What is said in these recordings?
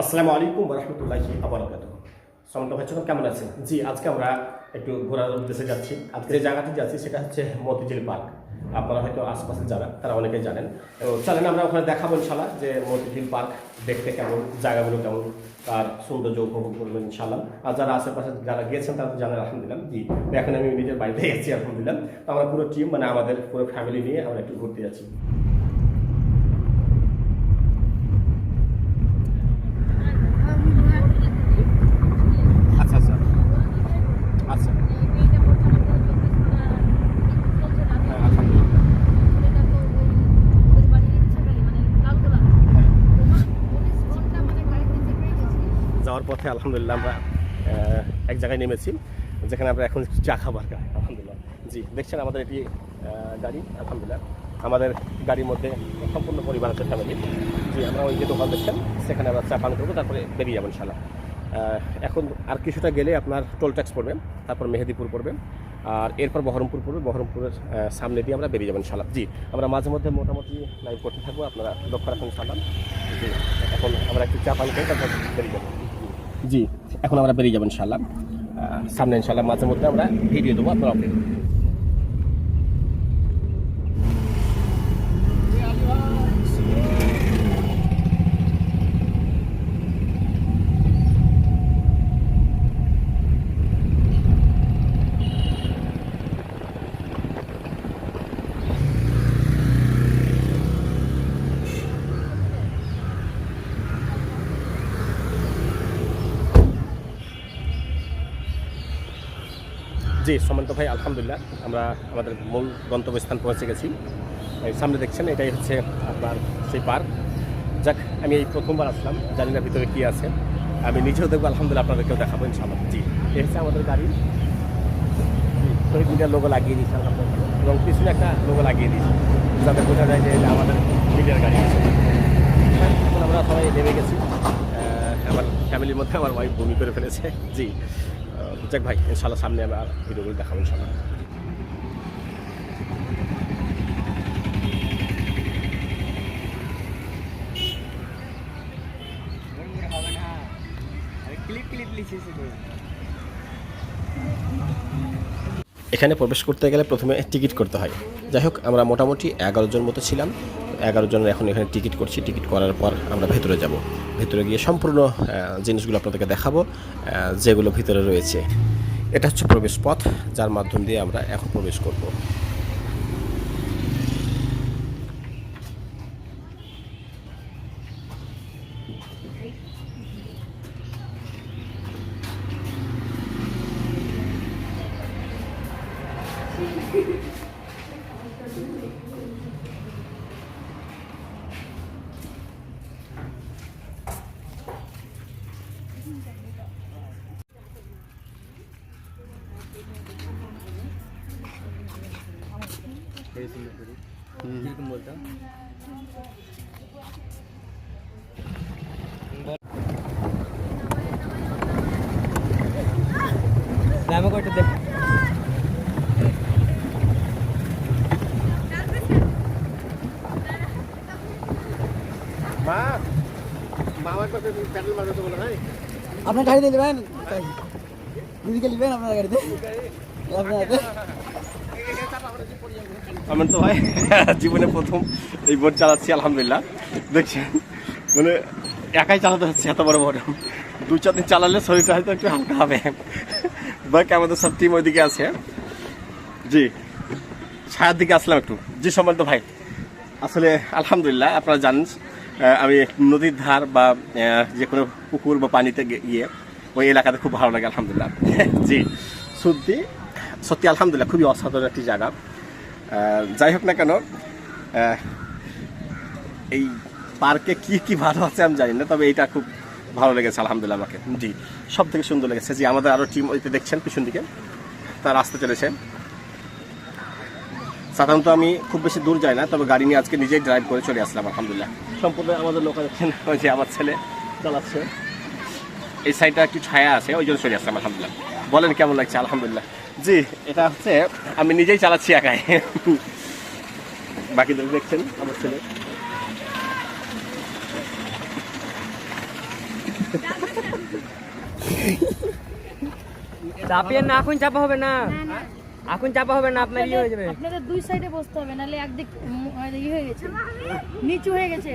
আসসালামু আলাইকুম রহমতুল্লাহি আবরকাত সমন্ত ভাই কেমন আছেন? জি, আজকে আমরা একটু ঘোরার উদ্দেশ্যে যাচ্ছি। আজকে যে জায়গাটি যাচ্ছি সেটা হচ্ছে মতিঝিল পার্ক। আপনারা হয়তো আশপাশে যারা, তারা অনেকেই জানেন। তো চলেন আমরা ওখানে দেখাবো ইনশাল্লাহ যে মতিঝিল পার্ক দেখতে কেমন, জায়গাগুলো কেমন, তার সৌন্দর্য উপভোগ করবেন ইনশাল্লাহ আর যারা আশেপাশে যারা গিয়েছেন, তারা জানেন, আলহামদুলিল্লাহ। জি এখন আমি নিজের বাড়িতে গেছি, আলহামদুলিল্লাহ। তো আমরা পুরো টিম মানে আমাদের পুরো ফ্যামিলি নিয়ে আমরা একটু ঘুরতে যাচ্ছি আচ্ছা আচ্ছা আচ্ছা হ্যাঁ আলহামদুলিল্লাহ যাওয়ার পথে আলহামদুলিল্লাহ আমরা এক জায়গায় নেমেছি, যেখানে আমরা এখন চা খাবার খাই আলহামদুলিল্লাহ। জি, দেখছেন আমাদের এটি গাড়ি, আলহামদুলিল্লাহ। আমাদের গাড়ির মধ্যে সম্পূর্ণ পরিবার আছে ফ্যামিলি জি, আমরা ওই যে দোকান দেখছেন, সেখানে আমরা চা পান করব, তারপরে বেরিয়ে যাব ইনশাল্লাহ এখন আর কিছুটা গেলে আপনার টোল ট্যাক্স পড়বে, তারপর মেহেদিপুর পড়বে, আর এরপর বহরমপুর পড়বে, বহরমপুরের সামনে দিয়ে আমরা বেরিয়ে যাবেন ইনশাল্লাহ জি, আমরা মাঝে মধ্যে মোটামুটি লাইভ করতে থাকব, আপনারা লক্ষ্য রাখুন ইনশাল্লাহ জি, এখন আমরা একটু চা পান করে তারপর বেরিয়ে যাব। জি, এখন আমরা বেরিয়ে যাব ইনশাল্লাহ সামনে ইনশাল্লাহ মাঝে মধ্যে আমরা ভিডিও দেবো, আপনারা অপেক্ষা জি, সমন্ত ভাই, আলহামদুলিল্লাহ। আমরা আমাদের মূল গন্তব্যস্থান পৌঁছে গেছি। সামনে দেখছেন, এটাই হচ্ছে আপনার সেই পার্ক। যাক, আমি এই প্রথমবার আসলাম, জানি না ভিতরে কী আছে। আমি নিজেও দেখব, আলহামদুলিল্লাহ আপনাদেরকেও দেখাবো, ইনশাআল্লাহ। জি, এই হচ্ছে আমাদের গাড়ি। মিডিয়ার লোগো লাগিয়ে দিয়েছি আলহামদুলিল্লাহ এবং পিছনে একটা লোগো লাগিয়ে দিয়েছি, যাতে বোঝা যায় যে এটা আমাদের মিডিয়ার গাড়ি আছে। আমরা সবাই নেমে গেছি। আমার ফ্যামিলির মধ্যে আমার ওয়াইফ বমি করে ফেলেছে। জি যাক ভাই ইনশাল্লাহ সামনে আমরা ভিডিওগুলো দেখাবো ইনশাল্লাহ এখানে প্রবেশ করতে গেলে প্রথমে টিকিট করতে হয়। যাই হোক, আমরা মোটামুটি এগারো জন মতো ছিলাম। এগারো জনের এখন এখানে টিকিট করছি। টিকিট করার পর আমরা ভেতরে যাব। ভেতরে গিয়ে সম্পূর্ণ জিনিসগুলো আপনাদেরকে দেখাবো যেগুলো ভিতরে রয়েছে। এটা হচ্ছে প্রবেশ পথ, যার মাধ্যম দিয়ে আমরা এখন প্রবেশ করব। কীরকম বলতো? আমাকে ওটা দেখ মা মা আমার কাছে প্যাডেল মারতে বলে নাই আপনার গাড়িতে নেবেন? দিদিকে নেবেন আপনার গাড়িতে? আপনার আমার তো ভাই, জীবনে প্রথম এই বোট চালাচ্ছি, আলহামদুলিল্লাহ। দেখছেন মানে একাই চালাতে হচ্ছে, এত বড় বড় দু চার দিন চালালে শরীরটা হয়তো একটু হালকা হবে। বাকি আমাদের সব টিম ওইদিকে আছে? জি। ছায়ার দিকে আসলাম একটু। জি, সম্মানিত ভাই। আসলে, আলহামদুলিল্লাহ, আপনারা জানেন আমি নদীর ধার বা যে কোনো পুকুর বা পানিতে গিয়ে ওই এলাকাতে খুব ভালো লাগে, আলহামদুলিল্লাহ। জি। সত্যি সত্যি, আলহামদুলিল্লাহ, খুবই অসাধারণ একটি জায়গা। যাই হোক না কেন এই পার্কে কি কি ভালো আছে আমি জানি না তবে এইটা খুব ভালো লেগেছে আলহামদুলিল্লাহ আমাকে। জি সব থেকে সুন্দর লেগেছে জি আমাদের আরও টিম ওইতে দেখছেন পিছন দিকে তার রাস্তা চলেছে। সাধারণত আমি খুব বেশি দূর যাই না তবে গাড়ি নিয়ে আজকে নিজেই ড্রাইভ করে চলে আসলাম আলহামদুলিল্লাহ। সম্পূর্ণ আমাদের লোক দেখছেন ওই যে আমার ছেলে চালাচ্ছে। এই সাইডটা একটু ছায়া আছে ওই জন্য চলে আসলাম আলহামদুলিল্লাহ। বলেন কেমন লাগছে আলহামদুলিল্লাহ? জি এটা হচ্ছে আমি নিজেই চালাচ্ছি একাই। বাকিদের দেখছেন আমার ছেলে। চাপিয়ে না এখন চাপা হবে না? এখন চাপা হবে না আপনার ইয়ে হয়ে যাবে। আপনাদের দুই সাইডে বসতে হবে নাহলে একদিক ইয়ে হয়ে গেছে নিচু হয়ে গেছে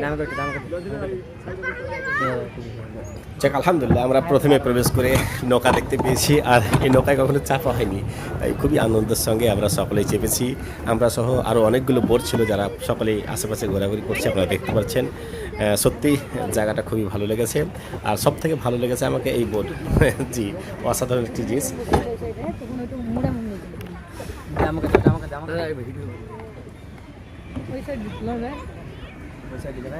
যাক আলহামদুলিল্লাহ আমরা প্রথমে প্রবেশ করে নৌকা দেখতে পেয়েছি আর এই নৌকায় কখনো চাপা হয়নি তাই খুবই আনন্দের সঙ্গে আমরা সকলেই চেপেছি আমরা সহ আরও অনেকগুলো বোট ছিল যারা সকলেই আশেপাশে ঘোরাঘুরি করছে আপনারা দেখতে পাচ্ছেন সত্যি জায়গাটা খুবই ভালো লেগেছে আর সব থেকে ভালো লেগেছে আমাকে এই বোট জি অসাধারণ একটি জিনিস সাইডে তখন একটু মুড়ে মুড়ে দাম করতে দাম করতে দাম করতে ওই সাইড লড়বে পয়সা দিলে না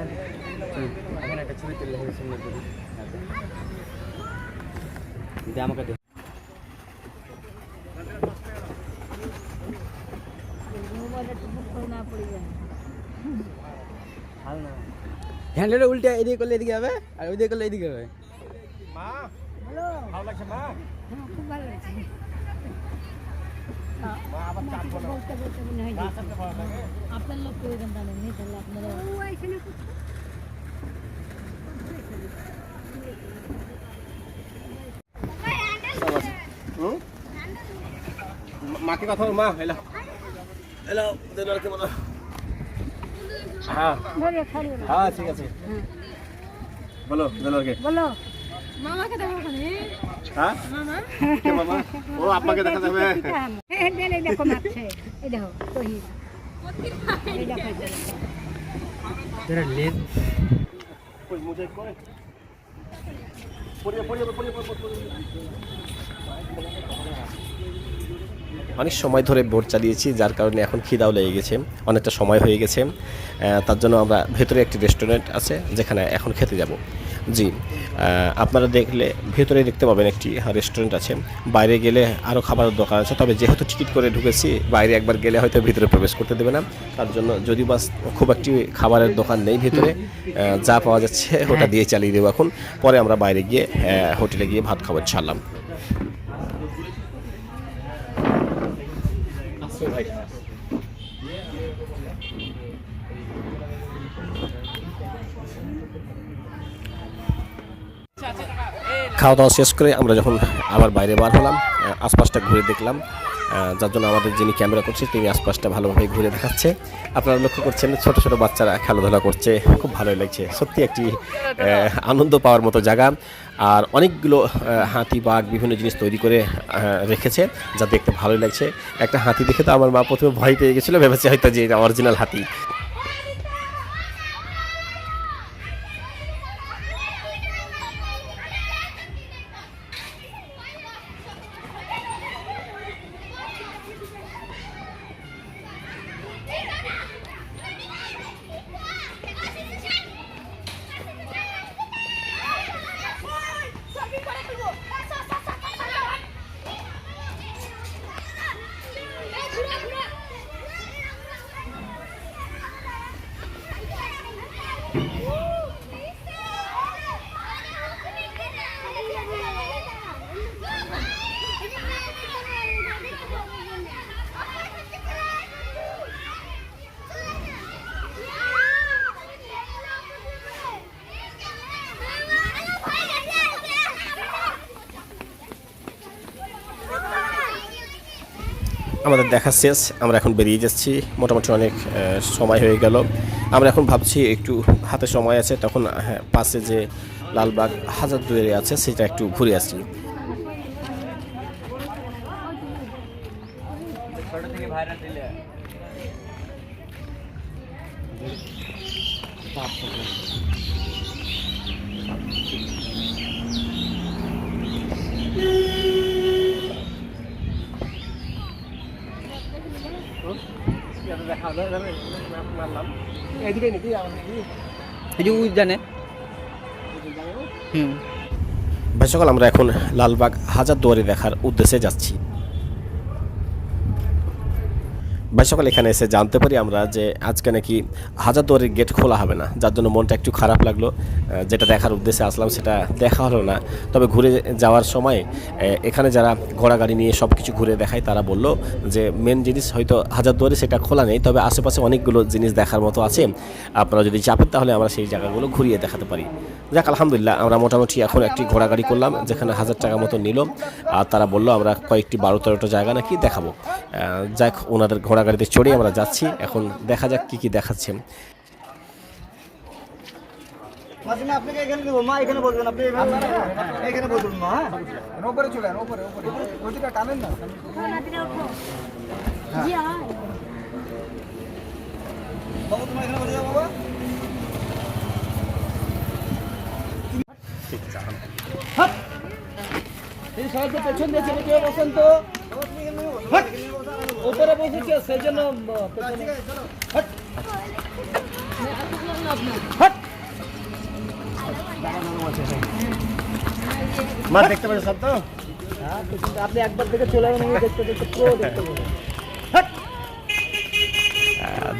এখানে একটা ছবি তুললে হবে সুন্দর করে দাম করতে মোবাইলে টুকুর করে না পড়ে যায় ভালো না হ্যান্ডেলটা উল্টে এদিকে করলে এদিকে হবে আর ওইদিকে করলে এদিকে হবে হ্যালো হ্যাঁ খুব ভালো লাগছে বলতে বলতে মনে হয় যে আপনার লোক করে দেন তাহলে নেই তাহলে আপনারা মাকে কথা মা এলো। এলো দেনারকে বলো। হ্যাঁ। হ্যাঁ ঠিক আছে। বলো দেনারকে বলো। মামাকে দেখো ওখানে। হ্যাঁ? মামা। কে মামা? ও আপনাকে দেখা যাবে। হ্যাঁ এই দেখো মারছে। এই দেখো তহিদ এই দেখো। তেরা লেন ওই মোজাইক করে। পড়িয়ে পড়িয়ে পড়িয়ে পড়িয়ে অনেক সময় ধরে বোট চালিয়েছি যার কারণে এখন খিদাও লেগে গেছে। অনেকটা সময় হয়ে গেছে। তার জন্য আমরা ভেতরে একটি রেস্টুরেন্ট আছে যেখানে এখন খেতে যাব। জি আপনারা দেখলে ভেতরে দেখতে পাবেন একটি রেস্টুরেন্ট আছে। বাইরে গেলে আরও খাবারের দোকান আছে তবে যেহেতু টিকিট করে ঢুকেছি বাইরে একবার গেলে হয়তো ভিতরে প্রবেশ করতে দেবে না। তার জন্য যদি বা খুব একটি খাবারের দোকান নেই ভিতরে যা পাওয়া যাচ্ছে ওটা দিয়ে চালিয়ে দেবো এখন। পরে আমরা বাইরে গিয়ে হোটেলে গিয়ে ভাত খাবার ছাড়লাম ভাই। খাওয়া দাওয়া শেষ করে আমরা যখন আবার বাইরে বার হলাম আশপাশটা ঘুরে দেখলাম যার জন্য আমাদের যিনি ক্যামেরা করছে, তিনি আশপাশটা ভালোভাবে ঘুরে দেখাচ্ছে। আপনারা লক্ষ্য করছেন, ছোট ছোট বাচ্চারা খেলাধুলা করছে, খুব ভালোই লাগছে। সত্যি একটি আনন্দ পাওয়ার মতো জায়গা। আর অনেকগুলো হাতি, বাঘ বিভিন্ন জিনিস তৈরি করে রেখেছে, যা দেখতে ভালোই লাগছে। একটা হাতি দেখে তো আমার মা প্রথমে ভয় পেয়ে গেছিল, ভেবেছে হয়তো যে অরিজিনাল হাতি। আমাদের দেখা শেষ আমরা এখন বেরিয়ে যাচ্ছি। মোটামুটি অনেক সময় হয়ে গেল। আমরা এখন ভাবছি একটু হাতে সময় আছে তখন হ্যাঁ, পাশে যে লালবাগ হাজার দুয়ারে আছে সেটা একটু ঘুরে আসি। ভাইরাল দিলে এদিকে এই যে উদ্যানে আমরা এখন লালবাগ হাজার দুয়ারি দেখার উদ্দেশ্যে যাচ্ছি। ভাই, সকাল এখানে এসে জানতে পারি আমরা যে আজকে নাকি হাজারদুয়ারির গেট খোলা হবে না। যার জন্য মনটা একটু খারাপ লাগল। যেটা দেখার উদ্দেশ্যে আসলাম, সেটা দেখা হলো না। তবে ঘুরে যাওয়ার সময় এখানে যারা ঘোড়া গাড়ি নিয়ে সব কিছু ঘুরে দেখায়, তারা বলল যে মেন জিনিস হয়তো হাজারদুয়ারি সেটা খোলা নেই, তবে আশেপাশে অনেকগুলো জিনিস দেখার মতো আছে। আপনারা যদি চাপেন, তাহলে আমরা সেই জায়গাগুলো ঘুরিয়ে দেখাতে পারি। যাক, আলহামদুলিল্লাহ, আমরা মোটামুটি এখন একটি ঘোড়া গাড়ি করলাম, যেখানে হাজার টাকা মতো নিল। আর তারা বলল, আমরা কয়েকটি বারো তেরোটা জায়গা নাকি দেখাবো। যাক, ওনাদের ঘোড়া গাড়িতে চড়ে আমরা যাচ্ছি। এখন দেখা যাক কি কি দেখাচ্ছে। আপনাকে এখানে দেবো মা এখানে বলবেন আপনি এখানে এখানে বলবেন মা হ্যাঁ? ওপরে চলে ওপরে ওপরে। ওইটা টানেন না। জি তোমার এখানে বসে যাও বাবা সবাইকে পেছন দিয়ে চেপে কেউ বসেন তো হাট! ওপরে বসেছে সেই জন্য আহ, পেছনে হাট! হাট! মা দেখতে পাচ্ছেন সব তো হ্যাঁ, পেছন- আপনি একবার দেখে চলে যাবেন আমি দেখতে দেখতে পুরো দেখতে পাবেন হাট! আহ,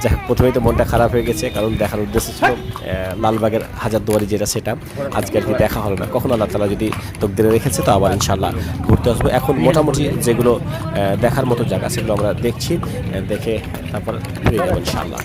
যাক প্রথমেই তো মনটা খারাপ হয়ে গেছে কারণ দেখার উদ্দেশ্য ছিল লালবাগের হাজার দুয়ারি যেটা সেটা আজকে আর কি দেখা হলো না। কখন আল্লাহ তালা যদি তকদিরে রেখেছে তো আবার ইনশাল্লাহ ঘুরতে আসব। এখন মোটামুটি যেগুলো দেখার মতো জায়গা সেগুলো আমরা দেখছি দেখে তারপর ফিরে যাব ইনশাল্লাহ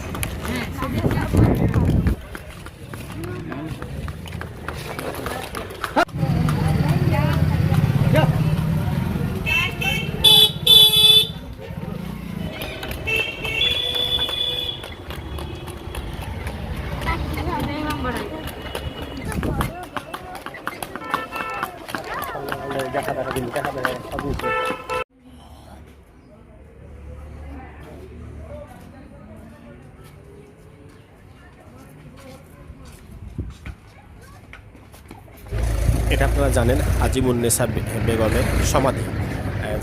এটা আপনারা জানেন আজিমুন্নেসা বেগমের সমাধি।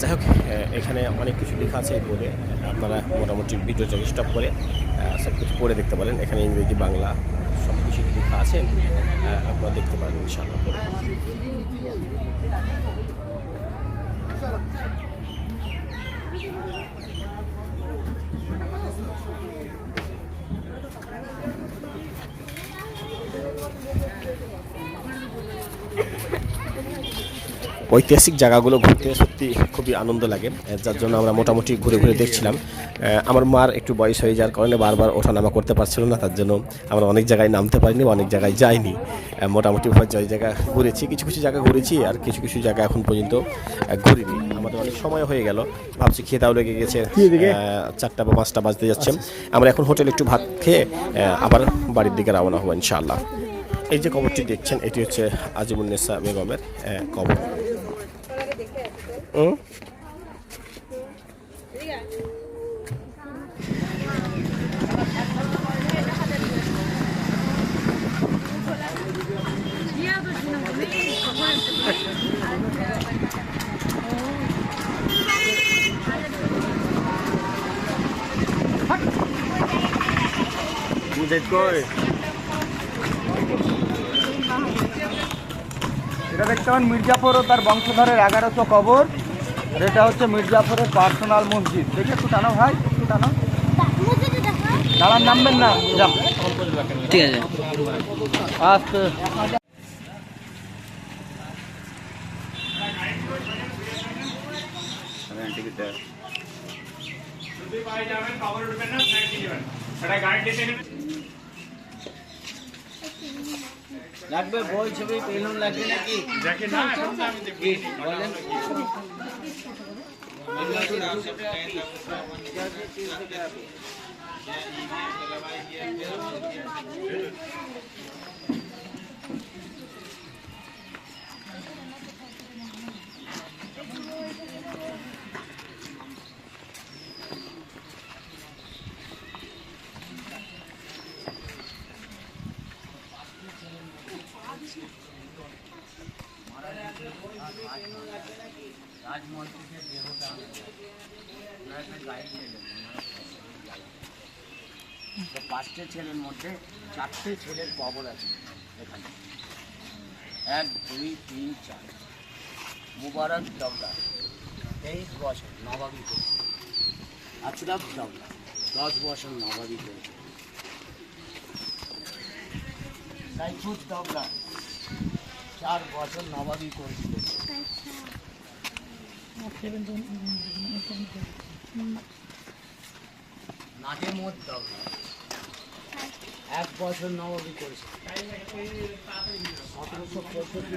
যাই হোক এখানে অনেক কিছু লেখা আছে বলে আপনারা মোটামুটি ভিডিও স্টপ করে সব কিছু পড়ে দেখতে পারেন। এখানে ইংরেজি, বাংলা সব কিছু লেখা আছে। আপনারা দেখতে পারেন ইনশাআল্লাহ ঐতিহাসিক জায়গাগুলো ঘুরতে সত্যি খুবই আনন্দ লাগে। যার জন্য আমরা মোটামুটি ঘুরে ঘুরে দেখছিলাম। আমার মার একটু বয়স হয়ে যাওয়ার কারণে বারবার ওঠানামা করতে পারছিল না তার জন্য আমরা অনেক জায়গায় নামতে পারিনি অনেক জায়গায় যাইনি। মোটামুটি জয় জায়গা ঘুরেছি কিছু কিছু জায়গা ঘুরেছি আর কিছু কিছু জায়গা এখন পর্যন্ত ঘুরিনি। আমাদের অনেক সময় হয়ে গেল ভাবছি খেয়ে খেতাও লেগে গেছে চারটা বা পাঁচটা বাজতে যাচ্ছে। আমরা এখন হোটেলে একটু ভাত খেয়ে আবার বাড়ির দিকে রওনা হব ইনশাআল্লাহ। এই যে কবরটি দেখছেন এটি হচ্ছে আজিমুন্নেসা বেগমের আহ, এটা দেখতে পান মির্জাপুর ও তার বংশধরের এগারোশো কবর। এটা হচ্ছে মির্জাপুরের পার্সোনাল মসজিদ। দেখে একটু টানো ভাই একটু টানো দাঁড়ান নামবেন না যাও ঠিক আছে। আস্তে। লাগবে বই ছবি বেলুন লাগবে নাকি? বলেন তো পাঁচটে ছেলের মধ্যে চারটে ছেলের কবর আছে এখানে এক দুই তিন চার মুবারক জগদা তেইশ বছর নবাবী করছে আচরাফ দবলা দশ বছর নবাবি করেছে সাইফুদ দবলা চার বছর নবাবি করেছিল নাজেমত দবলা এক বছর নবাবি করেছে সতেরোশো পঁয়ষট্টি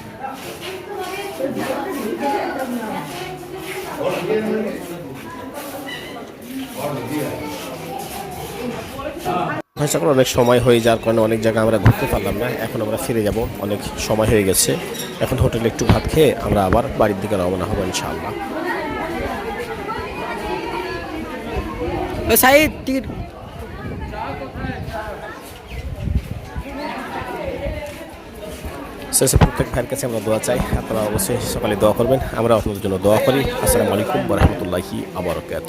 ভাই সকল অনেক সময় হয়ে যাওয়ার কারণে অনেক জায়গায় আমরা ঘুরতে পারলাম না। এখন আমরা ফিরে যাব। অনেক সময় হয়ে গেছে। এখন হোটেলে একটু ভাত খেয়ে আমরা আবার বাড়ির দিকে রওনা হব ইনশাআল্লাহ। সাইড টিকিট শেষে প্রত্যেক ভাইয়ের কাছে আমরা দোয়া চাই। আপনারা অবশ্যই সকালে দোয়া করবেন। আমরা আপনাদের জন্য দোয়া করি। আসসালামু আলাইকুম রহমতুল্লাহি আবরকাত